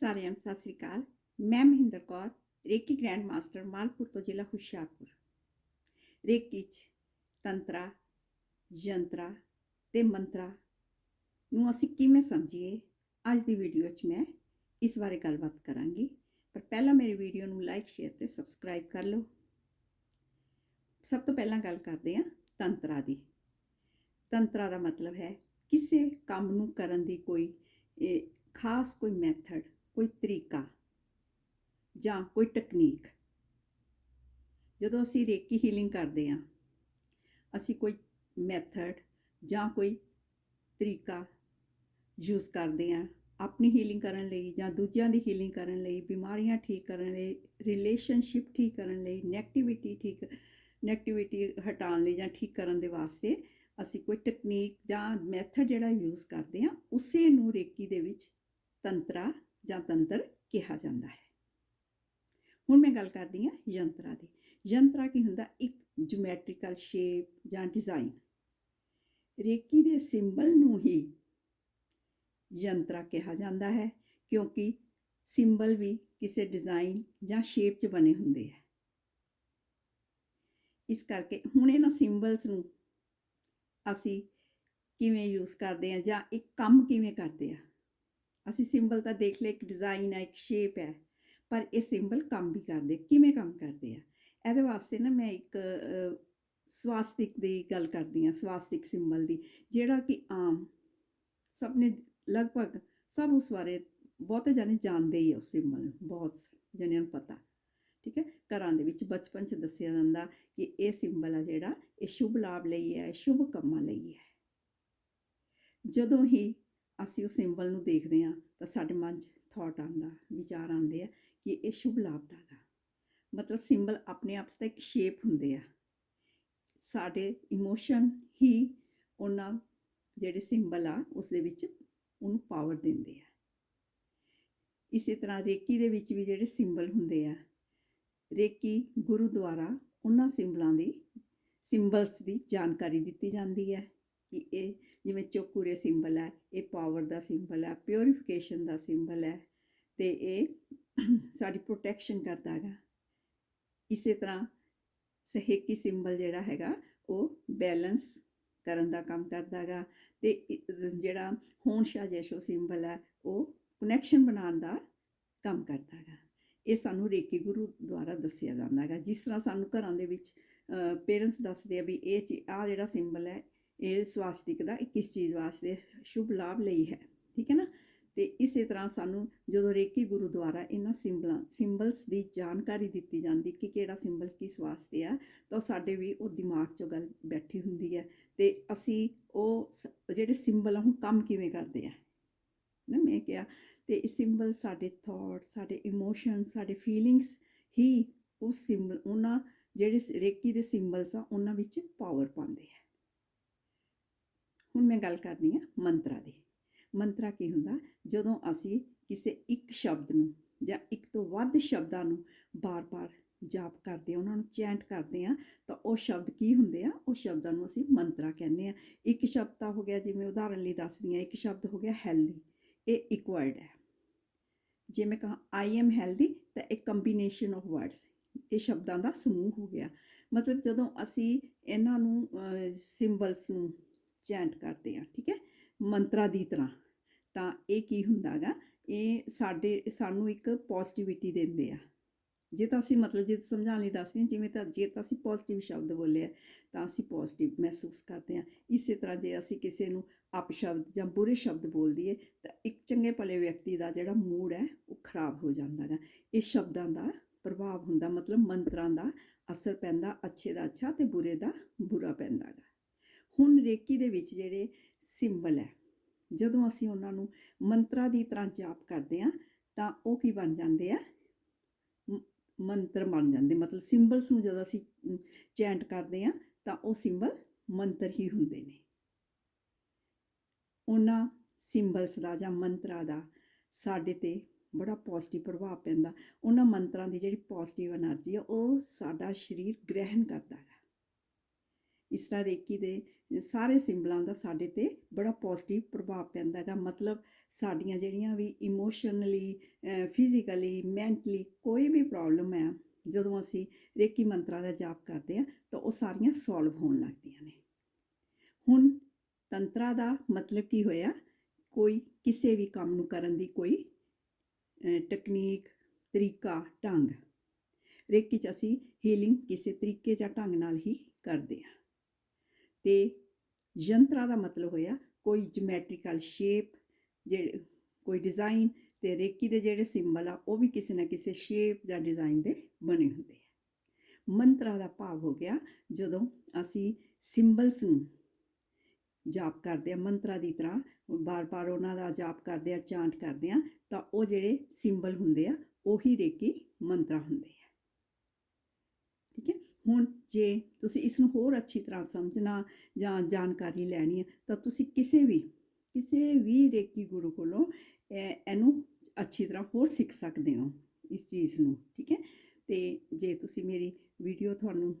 ਸਾਰਿਆਂ ਨੂੰ ਸਤਿ ਸ੍ਰੀ ਅਕਾਲ। ਮੈਂ Mahinder Kaur, reiki grand master Malpur ਤੋਂ ਜ਼ਿਲ੍ਹਾ ਹੁਸ਼ਿਆਰਪੁਰ। ਰੇਕੀ 'ਚ ਤੰਤਰਾ, ਯੰਤਰਾ ਤੇ ਮੰਤਰਾ ਨੂੰ ਅਸੀਂ ਕਿਵੇਂ ਸਮਝੀਏ? ਅੱਜ ਦੀ ਵੀਡੀਓ 'ਚ ਮੈਂ ਇਸ ਬਾਰੇ ਗੱਲਬਾਤ ਕਰਾਂਗੀ। ਪਰ ਪਹਿਲਾਂ ਮੇਰੀ ਵੀਡੀਓ ਨੂੰ ਲਾਈਕ, ਸ਼ੇਅਰ ਤੇ ਸਬਸਕ੍ਰਾਈਬ ਕਰ ਲਓ। ਸਭ ਤੋਂ ਪਹਿਲਾਂ ਗੱਲ ਕਰਦੇ ਹਾਂ ਤੰਤਰਾ ਦੀ। ਤੰਤਰਾ ਦਾ ਮਤਲਬ ਹੈ ਕਿਸੇ ਕੰਮ ਨੂੰ ਕਰਨ ਦੀ ਕੋਈ ਖਾਸ ਕੋਈ ਮੈਥਡ ਕੋਈ ਤਰੀਕਾ ਜਾਂ ਕੋਈ ਟੈਕਨੀਕ ਜਦੋਂ ਅਸੀਂ ਰੇਕੀ ਹੀਲਿੰਗ ਕਰਦੇ ਹਾਂ, ਅਸੀਂ ਕੋਈ ਮੈਥਡ ਜਾਂ ਕੋਈ ਤਰੀਕਾ ਯੂਜ਼ ਕਰਦੇ ਹਾਂ ਆਪਣੀ ਹੀਲਿੰਗ ਕਰਨ ਲਈ ਜਾਂ ਦੂਜਿਆਂ ਦੀ ਹੀਲਿੰਗ ਕਰਨ ਲਈ, ਬਿਮਾਰੀਆਂ ਠੀਕ ਕਰਨ ਲਈ ਰਿਲੇਸ਼ਨਸ਼ਿਪ ਠੀਕ ਕਰਨ ਲਈ ਨੈਗੇਟਿਵਿਟੀ ਠੀਕ ਨੈਗੇਟਿਵਿਟੀ ਹਟਾਉਣ ਲਈ ਜਾਂ ਠੀਕ ਕਰਨ ਦੇ ਵਾਸਤੇ ਅਸੀਂ ਕੋਈ ਟੈਕਨੀਕ ਜਾਂ ਮੈਥਡ ਜਿਹੜਾ ਯੂਜ਼ ਕਰਦੇ ਹਾਂ, ਉਸੇ ਨੂੰ ਰੇਕੀ ਦੇ ਵਿੱਚ ਤੰਤਰਾ ਜਾਂ ਤੰਤਰ ਕਿਹਾ ਜਾਂਦਾ ਹੈ। ਹੁਣ ਮੈਂ ਗੱਲ ਕਰਦੀ ਹਾਂ ਯੰਤਰਾ ਦੀ। ਯੰਤਰਾ ਕੀ ਹੁੰਦਾ? ਇੱਕ ਜਿਓਮੈਟ੍ਰੀਕਲ ਸ਼ੇਪ ਜਾਂ ਡਿਜ਼ਾਈਨ ਰੇਕੀ ਦੇ ਸਿੰਬਲ ਨੂੰ ਹੀ ਯੰਤਰਾ ਕਿਹਾ ਜਾਂਦਾ ਹੈ, ਕਿਉਂਕਿ ਸਿੰਬਲ ਵੀ ਕਿਸੇ ਡਿਜ਼ਾਈਨ ਜਾਂ ਸ਼ੇਪ 'ਚ ਬਣੇ ਹੁੰਦੇ ਹੈ ਇਸ ਕਰਕੇ ਹੁਣ ਇਹਨਾਂ ਸਿੰਬਲਸ ਨੂੰ ਅਸੀਂ ਕਿਵੇਂ ਯੂਜ਼ ਕਰਦੇ ਹਾਂ ਜਾਂ ਇੱਕ ਕੰਮ ਕਿਵੇਂ ਕਰਦੇ ਆ? ਅਸੀਂ ਸਿੰਬਲ ਤਾਂ ਦੇਖ ਲਿਆ, ਇੱਕ ਡਿਜ਼ਾਈਨ ਹੈ ਇੱਕ ਸ਼ੇਪ ਹੈ ਪਰ ਇਹ ਸਿੰਬਲ ਕੰਮ ਵੀ ਕਰਦੇ ਕਿਵੇਂ ਕੰਮ ਕਰਦੇ ਆ? ਇਹਦੇ ਵਾਸਤੇ ਨਾ ਮੈਂ ਇੱਕ ਸਵਾਸਤਿਕ ਦੀ ਗੱਲ ਕਰਦੀ ਹਾਂ, ਸਵਾਸਤਿਕ ਸਿੰਬਲ ਦੀ, ਜਿਹੜਾ ਕਿ ਆਮ ਸਭ ਨੇ ਲਗਭਗ ਸਭ ਉਸ ਬਾਰੇ ਬਹੁਤੇ ਜਾਣੇ ਜਾਣਦੇ ਹੀ ਆ ਉਸ ਸਿੰਬਲ ਨੂੰ, ਬਹੁਤ ਜਣਿਆਂ ਨੂੰ ਪਤਾ, ਠੀਕ ਹੈ? ਘਰਾਂ ਦੇ ਵਿੱਚ ਬਚਪਨ 'ਚ ਦੱਸਿਆ ਜਾਂਦਾ ਕਿ ਇਹ ਸਿੰਬਲ ਆ ਜਿਹੜਾ ਇਹ ਸ਼ੁਭ ਲਾਭ ਲਈ ਹੈ ਸ਼ੁਭ ਕੰਮਾਂ ਲਈ ਹੈ। ਜਦੋਂ ਹੀ ਅਸੀਂ ਉਹ ਸਿੰਬਲ ਨੂੰ ਦੇਖਦੇ ਹਾਂ ਤਾਂ ਸਾਡੇ ਮਨ 'ਚ ਥਾਟ ਆਉਂਦਾ, ਵਿਚਾਰ ਆਉਂਦੇ ਆ ਕਿ ਇਹ ਸ਼ੁਭ ਲਾਭ ਦਾ ਗਾ ਮਤਲਬ ਸਿੰਬਲ ਆਪਣੇ ਆਪ 'ਚ ਤਾਂ ਇੱਕ ਸ਼ੇਪ ਹੁੰਦੇ ਆ। ਸਾਡੇ ਇਮੋਸ਼ਨ ਹੀ ਉਹਨਾਂ ਜਿਹੜੇ ਸਿੰਬਲ ਆ, ਉਸ ਦੇ ਵਿੱਚ ਉਹਨੂੰ ਪਾਵਰ ਦਿੰਦੇ ਆ। ਇਸੇ ਤਰ੍ਹਾਂ ਰੇਕੀ ਦੇ ਵਿੱਚ ਵੀ ਜਿਹੜੇ ਸਿੰਬਲ ਹੁੰਦੇ ਆ, ਰੇਕੀ ਗੁਰੂ ਦੁਆਰਾ ਉਹਨਾਂ ਸਿੰਬਲਾਂ ਦੀ ਸਿੰਬਲਸ ਦੀ ਜਾਣਕਾਰੀ ਦਿੱਤੀ ਜਾਂਦੀ ਹੈ। ਕਿ ਇਹ ਜਿਵੇਂ ਚੋਕੂਰੇ ਸਿੰਬਲ ਹੈ, ਇਹ ਪਾਵਰ ਦਾ ਸਿੰਬਲ ਹੈ ਪਿਉਰੀਫਿਕੇਸ਼ਨ ਦਾ ਸਿੰਬਲ ਹੈ ਤੇ ਇਹ ਸਾਡੀ ਪ੍ਰੋਟੈਕਸ਼ਨ ਕਰਦਾ ਹੈਗਾ। ਇਸੇ ਤਰ੍ਹਾਂ ਸਹੇਕੀ ਸਿੰਬਲ ਜਿਹੜਾ ਹੈਗਾ, ਉਹ ਬੈਲੈਂਸ ਕਰਨ ਦਾ ਕੰਮ ਕਰਦਾ ਹੈਗਾ ਤੇ ਜਿਹੜਾ ਹੋਣ ਜੈਸ਼ੋ ਸਿੰਬਲ ਹੈ, ਉਹ ਕਨੈਕਸ਼ਨ ਬਣਾਉਣ ਦਾ ਕੰਮ ਕਰਦਾ ਹੈਗਾ। ਇਹ ਸਾਨੂੰ ਰੇਕੀ ਗੁਰੂ ਦੁਆਰਾ ਦੱਸਿਆ ਜਾਂਦਾ ਹੈਗਾ। ਜਿਸ ਤਰ੍ਹਾਂ ਸਾਨੂੰ ਘਰਾਂ ਦੇ ਵਿੱਚ ਪੇਰੈਂਟਸ ਦੱਸਦੇ ਆ ਵੀ ਇਹ ਚੀ ਆ ਜਿਹੜਾ ਸਿੰਬਲ ਹੈ ਇਹ ਸਵਾਸਤਿਕ ਦਾ ਕਿਸ ਚੀਜ਼ ਵਾਸਤੇ ਸ਼ੁਭ ਲਾਭ ਲਈ ਹੈ। ਠੀਕ ਹੈ ਨਾ? ਤੇ ਇਸੇ ਤਰ੍ਹਾਂ ਸਾਨੂੰ ਜਦੋਂ ਰੇਕੀ ਗੁਰੂ ਦੁਆਰਾ ਇਹਨਾਂ ਸਿੰਬਲਾਂ, ਸਿੰਬਲਸ ਦੀ ਜਾਣਕਾਰੀ ਦਿੱਤੀ ਜਾਂਦੀ ਕਿ ਕਿਹੜਾ ਸਿੰਬਲ ਕਿਸ ਵਾਸਤੇ ਆ, ਤਾਂ ਸਾਡੇ ਵੀ ਉਹ ਦਿਮਾਗ 'ਚੋਂ ਗੱਲ ਬੈਠੀ ਹੁੰਦੀ ਹੈ। ਤੇ ਅਸੀਂ ਉਹ ਸ- ਜਿਹੜੇ ਸਿੰਬਲ ਆ ਉਹ ਕੰਮ ਕਿਵੇਂ ਕਰਦੇ ਆ? ਨਾ ਮੈਂ ਕਿਹਾ, ਤੇ ਇਹ ਸਿੰਬਲ ਸਾਡੇ ਥਾਟ ਸਾਡੇ ਇਮੋਸ਼ਨ ਸਾਡੇ ਫੀਲਿੰਗਸ ਹੀ ਉਸ ਸਿੰਬਲ, ਉਹਨਾਂ ਜਿਹੜੇ ਰੇਕੀ ਦੇ ਸਿੰਬਲਸ ਆ, ਉਹਨਾਂ ਵਿੱਚ ਪਾਵਰ ਪਾਉਂਦੇ ਆ। ਹੁਣ ਮੈਂ ਗੱਲ ਕਰਦੀ ਹਾਂ ਮੰਤਰਾ ਦੀ। ਮੰਤਰਾ ਕੀ ਹੁੰਦਾ? ਜਦੋਂ ਅਸੀਂ ਕਿਸੇ ਇੱਕ ਸ਼ਬਦ ਨੂੰ ਜਾਂ ਇੱਕ ਤੋਂ ਵੱਧ ਸ਼ਬਦਾਂ ਨੂੰ ਬਾਰ-ਬਾਰ ਜਾਪ ਕਰਦੇ ਆ ਉਹਨਾਂ ਨੂੰ ਚੈਂਟ ਕਰਦੇ ਆ ਤਾਂ ਉਹ ਸ਼ਬਦ ਕੀ ਹੁੰਦੇ ਆ? ਉਹ ਸ਼ਬਦਾਂ ਨੂੰ ਅਸੀਂ ਮੰਤਰਾ ਕਹਿੰਦੇ ਆ ਇੱਕ ਸ਼ਬਦ ਤਾਂ ਹੋ ਗਿਆ, ਜਿਵੇਂ ਉਦਾਹਰਣ ਲਈ ਦੱਸਦੀ ਆ ਇੱਕ ਸ਼ਬਦ ਹੋ ਗਿਆ ਹੈਲਦੀ ਇਹ ਇੱਕ ਵਰਡ ਹੈ। ਜੇ ਮੈਂ ਕਹਾਂ ਆਈ ਐਮ ਹੈਲਦੀ ਤਾਂ ਇਹ ਕੰਬੀਨੇਸ਼ਨ ਆਫ ਵਰਡਸ ਇਹ ਸ਼ਬਦਾਂ ਦਾ ਸਮੂਹ ਹੋ ਗਿਆ। ਮਤਲਬ ਜਦੋਂ ਅਸੀਂ ਇਹਨਾਂ ਨੂੰ ਸਿੰਬਲਸ ਨੂੰ ਚੈਂਟ ਕਰਦੇ ਆ ਠੀਕ ਹੈ? ਮੰਤਰਾ ਦੀ ਤਰ੍ਹਾਂ। ਤਾਂ ਇਹ ਕੀ ਹੁੰਦਾਗਾ? ਇਹ ਸਾਡੇ, ਸਾਨੂੰ ਇੱਕ ਪੋਜ਼ਿਟਿਵਿਟੀ ਦਿੰਦੇ ਆ। ਜੇ ਤਾਂ ਅਸੀਂ ਮਤਲਬ ਜੇ ਸਮਝਾਉਣ ਲਈ ਦੱਸਦੇ ਹਾਂ, ਜਿਵੇਂ ਤਾਂ ਜੇ ਤਾਂ ਅਸੀਂ ਪੋਜ਼ਿਟਿਵ ਸ਼ਬਦ ਬੋਲੇ ਆ, ਤਾਂ ਅਸੀਂ ਪੋਜ਼ਿਟਿਵ ਮਹਿਸੂਸ ਕਰਦੇ ਹਾਂ। ਇਸੇ ਤਰ੍ਹਾਂ ਜੇ ਅਸੀਂ ਕਿਸੇ ਨੂੰ ਅਪਸ਼ਬਦ ਜਾਂ ਬੁਰੇ ਸ਼ਬਦ ਬੋਲ ਦਈਏ, ਤਾਂ ਇੱਕ ਚੰਗੇ ਭਲੇ ਵਿਅਕਤੀ ਦਾ ਜਿਹੜਾ ਮੂਡ ਹੈ, ਉਹ ਖਰਾਬ ਹੋ ਜਾਂਦਾ ਹੈ ਇਹ ਸ਼ਬਦਾਂ ਦਾ ਪ੍ਰਭਾਵ ਹੁੰਦਾ, ਮਤਲਬ ਮੰਤਰਾਂ ਦਾ ਅਸਰ ਪੈਂਦਾ, ਅੱਛੇ ਦਾ ਅੱਛਾ ਤੇ ਬੁਰੇ ਦਾ ਬੁਰਾ ਪੈਂਦਾ। ਰੇਕੀ ਦੇ ਵਿੱਚ ਜਿਹੜੇ ਸਿੰਬਲ ਹੈ, ਜਦੋਂ ਅਸੀਂ ਉਹਨਾਂ ਨੂੰ ਮੰਤਰਾ ਦੀ ਤਰ੍ਹਾਂ ਜਾਪ ਕਰਦੇ ਆ ਤਾਂ ਉਹ ਕੀ ਬਣ ਜਾਂਦੇ ਆ? ਮੰਤਰ ਬਣ ਜਾਂਦੇ, ਮਤਲਬ ਸਿੰਬਲਸ ਨੂੰ ਜਦੋਂ ਅਸੀਂ ਚੈਂਟ ਕਰਦੇ ਆ ਤਾਂ ਉਹ ਸਿੰਬਲ ਮੰਤਰ ਹੀ ਹੁੰਦੇ ਨੇ। ਉਹਨਾਂ ਸਿੰਬਲਸ ਦਾ ਜਾਂ ਮੰਤਰਾ ਦਾ ਸਾਡੇ ਤੇ ਬੜਾ ਪੋਜ਼ਿਟਿਵ ਪ੍ਰਭਾਵ ਪੈਂਦਾ। ਉਹਨਾਂ ਮੰਤਰਾਂ ਦੀ ਜਿਹੜੀ ਪੋਜ਼ਿਟਿਵ એનર્ਜੀ ਆ, ਉਹ ਸਾਡਾ ਸਰੀਰ ਗ੍ਰਹਿਣ ਕਰਦਾ ਹੈ। ਇਸ ਤਰ੍ਹਾਂ ਰੇਕੀ ਦੇ ਸਾਰੇ ਸਿੰਬਲਾਂ ਦਾ ਸਾਡੇ ਤੇ ਬੜਾ ਪੋਜ਼ਿਟਿਵ ਪ੍ਰਭਾਵ ਪੈਂਦਾ ਹੈਗਾ। ਮਤਲਬ ਸਾਡੀਆਂ ਜਿਹੜੀਆਂ ਵੀ ਇਮੋਸ਼ਨਲੀ ਫਿਜ਼ੀਕਲੀ ਮੈਂਟਲੀ ਕੋਈ ਵੀ ਪ੍ਰੋਬਲਮ ਹੈ, ਜਦੋਂ ਅਸੀਂ ਰੇਕੀ ਮੰਤਰਾਂ ਦਾ ਜਾਪ ਕਰਦੇ ਹਾਂ, ਤਾਂ ਉਹ ਸਾਰੀਆਂ ਸੋਲਵ ਹੋਣ ਲੱਗਦੀਆਂ ਨੇ। ਹੁਣ ਤੰਤਰਾ ਦਾ ਮਤਲਬ ਕੀ ਹੋਇਆ? ਕੋਈ ਕਿਸੇ ਵੀ ਕੰਮ ਨੂੰ ਕਰਨ ਦੀ ਕੋਈ ਟੈਕਨੀਕ ਤਰੀਕਾ, ਢੰਗ। ਰੇਕੀ ਚ ਅਸੀਂ ਹੀਲਿੰਗ ਕਿਸੇ ਤਰੀਕੇ ਜਾਂ ਢੰਗ ਨਾਲ ਹੀ ਕਰਦੇ ਹਾਂ। ਤੇ ਯੰਤਰਾ ਦਾ ਮਤਲਬ ਹੋਇਆ, ਕੋਈ ਜਿਓਮੈਟ੍ਰੀਕਲ ਸ਼ੇਪ ਜਿਹੜੇ, ਕੋਈ ਡਿਜ਼ਾਈਨ ਤੇ ਰੇਕੀ ਦੇ ਜਿਹੜੇ ਸਿੰਬਲ ਆ, ਉਹ ਵੀ ਕਿਸੇ ਨਾ ਕਿਸੇ ਸ਼ੇਪ ਜਾਂ ਡਿਜ਼ਾਈਨ ਦੇ ਬਣੇ ਹੁੰਦੇ ਆ। ਮੰਤਰਾ ਦਾ ਭਾਵ ਹੋ ਗਿਆ, ਜਦੋਂ ਅਸੀਂ ਸਿੰਬਲਸ ਨੂੰ ਜਾਪ ਕਰਦੇ ਆ, ਮੰਤਰਾ ਦੀ ਤਰ੍ਹਾਂ ਬਾਰ-ਬਾਰ ਉਹਨਾਂ ਦਾ ਜਾਪ ਕਰਦੇ ਆ, ਚਾਂਟ ਕਰਦੇ ਆ, ਤਾਂ ਉਹ ਜਿਹੜੇ ਸਿੰਬਲ ਹੁੰਦੇ ਆ, ਉਹੀ ਰੇਕੀ ਮੰਤਰਾ ਹੁੰਦੇ ਆ। ਠੀਕ ਹੈ? ਹੁਣ ਜੇ ਤੁਸੀਂ ਇਸ ਨੂੰ ਹੋਰ ਅੱਛੀ ਤਰ੍ਹਾਂ ਸਮਝਣਾ ਜਾਂ ਜਾਣਕਾਰੀ ਲੈਣੀ ਹੈ, ਤਾਂ ਤੁਸੀਂ ਕਿਸੇ ਵੀ ਕਿਸੇ ਵੀ ਰੇਕੀ ਗੁਰੂ ਕੋਲੋਂ ਇਹਨੂੰ ਅੱਛੀ ਤਰ੍ਹਾਂ ਹੋਰ ਸਿੱਖ ਸਕਦੇ ਹੋ ਇਸ ਚੀਜ਼ ਨੂੰ, ਠੀਕ ਹੈ? ਤੇ ਜੇ ਤੁਸੀਂ ਮੇਰੀ ਵੀਡੀਓ ਤੁਹਾਨੂੰ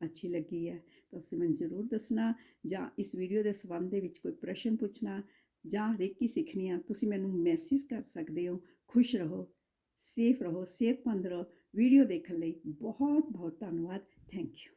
ਅੱਛੀ ਲੱਗੀ ਹੈ, ਤਾਂ ਤੁਸੀਂ ਮੈਨੂੰ ਜ਼ਰੂਰ ਦੱਸਣਾ ਜਾਂ ਇਸ ਵੀਡੀਓ ਦੇ ਸੰਬੰਧ ਦੇ ਵਿੱਚ ਕੋਈ ਪ੍ਰਸ਼ਨ ਪੁੱਛਣਾ ਜਾਂ ਰੇਕੀ ਸਿੱਖਣੀ ਆ ਤੁਸੀਂ ਮੈਨੂੰ ਮੈਸੇਜ ਕਰ ਸਕਦੇ ਹੋ। ਖੁਸ਼ ਰਹੋ, ਸੇਫ ਰਹੋ, ਸਿਹਤਮੰਦ ਰਹੋ। ਵੀਡੀਓ ਦੇਖਣ ਲਈ ਬਹੁਤ ਬਹੁਤ ਧੰਨਵਾਦ। Thank you.